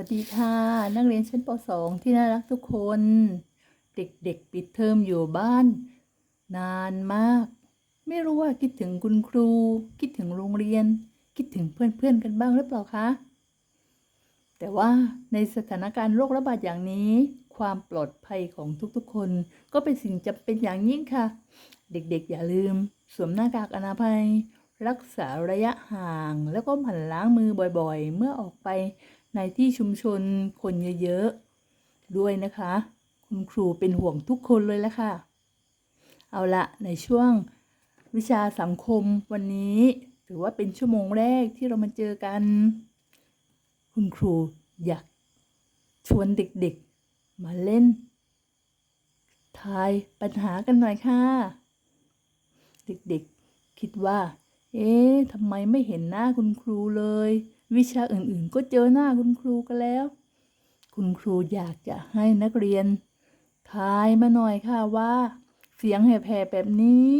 วัสดีค่ะ นักเรียนชั้นป .2 ที่น่ารักทุกคน เด็กๆ ปิดเทอมอยู่บ้าน นานมาก ไม่รู้ว่าคิดถึงคุณครู คิดถึงโรงเรียน คิดถึงเพื่อนๆกันบ้างหรือเปล่าคะแต่ว่าในสถานการณ์โรคระบาดอย่างนี้ ความปลอดภัยของทุกๆ คน ก็เป็นสิ่งจำเป็นอย่างยิ่งค่ะ เด็กๆ อย่าลืม สวมหน้ากากอนามัยรักษาระยะห่าง แล้วก็หมั่นล้างมือบ่อยๆ เมื่อออกไป ในที่ชุมชนคนเยอะๆด้วยนะคะ คุณครูเป็นห่วงทุกคนเลยละค่ะ เอาละในช่วงวิชาสังคมวันนี้ ถือว่าเป็นชั่วโมงแรกที่เรามาเจอกัน คุณครูอยากชวนเด็กๆ มาเล่น ทายปัญหากันหน่อยค่ะ เด็กๆคิดว่า เอ๊ะทำไมไม่เห็นหน้าคุณครูเลย วิชาอื่นๆ ก็เจอหน้าคุณครูกันแล้ว คุณครูอยากจะให้นักเรียนทายมาหน่อยค่ะว่า เสียงแหบๆแบบนี้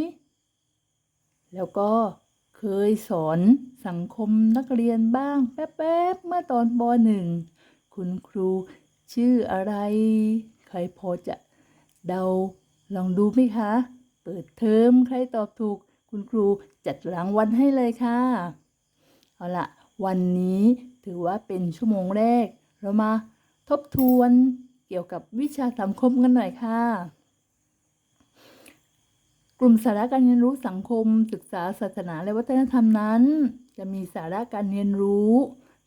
แล้วก็เคยสอนสังคมนักเรียนบ้างแป๊บๆเมื่อตอนปหนึ่งคุณครูชื่ออะไร ใครพอจะเดา ลองดูไหมคะ เปิดเทอมใครตอบถูก คุณครูจัดรางวัลให้เลยค่ะ เอาละ วันนี้ถือว่าเป็นชั่วโมงแรก เรามาทบทวนเกี่ยวกับวิชาสังคมกันหน่อยค่ะ กลุ่มสาระการเรียนรู้สังคม ศึกษาศาสนาและวัฒนธรรมนั้น จะมีสาระการเรียนรู้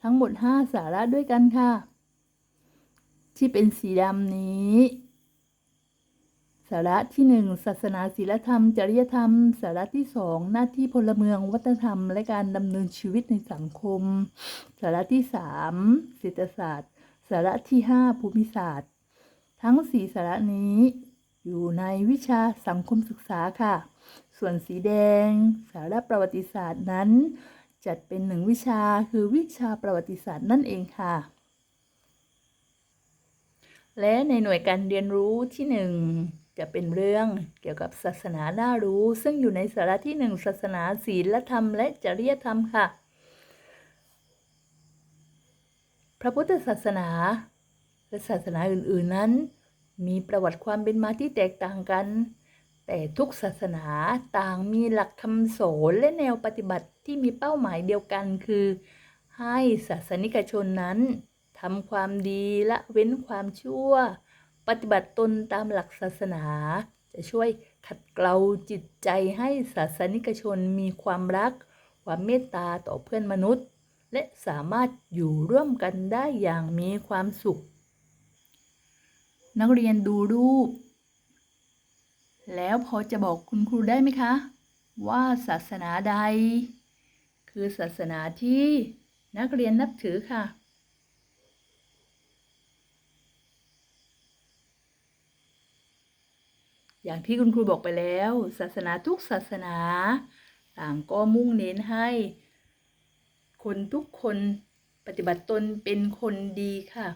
ทั้งหมด 5 สาระด้วยกันค่ะ ที่เป็นสีดำนี้ สาระที่ 1 ศาสนาศีลธรรม จริยธรรม สาระที่ 2 หน้าที่พลเมืองวัฒนธรรม และการดำเนินชีวิตในสังคม สาระที่ 3 เศรษฐศาสตร์ สาระที่ 5 ภูมิศาสตร์ ทั้ง 4 สาระนี้ อยู่ในวิชาสังคมศึกษาค่ะ ส่วนสีแดง สาระประวัติศาสตร์นั้น จัดเป็นหนึ่งวิชาคือวิชาประวัติศาสตร์นั่นเองค่ะและในหน่วยการเรียนรู้ที่หนึ่ง จะเป็นเรื่องเกี่ยวกับศาสนาน่ารู้ ซึ่งอยู่ในสาระที่หนึ่งศาสนาศีลธรรมและจริยธรรมค่ะ พระพุทธศาสนาและศาสนาอื่น ๆนั้น มีประวัติความเป็นมาที่แตกต่างกัน แต่ทุกศาสนาต่างมีหลักคำสอนและแนวปฏิบัติที่มีเป้าหมายเดียวกันคือ ให้ศาสนิกชนนั้นทำความดีละเว้นความชั่ว ปฏิบัติตนตามหลักศาสนา จะช่วยขัดเกลาจิตใจให้ศาสนิกชนมีความรัก ความเมตตาต่อเพื่อนมนุษย์ และสามารถอยู่ร่วมกันได้อย่างมีความสุข นักเรียนดูรูป แล้วพอจะบอกคุณครูได้ไหมคะ ว่าศาสนาใด คือศาสนาที่นักเรียนนับถือค่ะ อย่างที่คุณครูบอกไปแล้ว ศาสนาทุกศาสนา ต่างก็มุ่งเน้นให้ คนทุกคนปฏิบัติตนเป็นคนดีค่ะ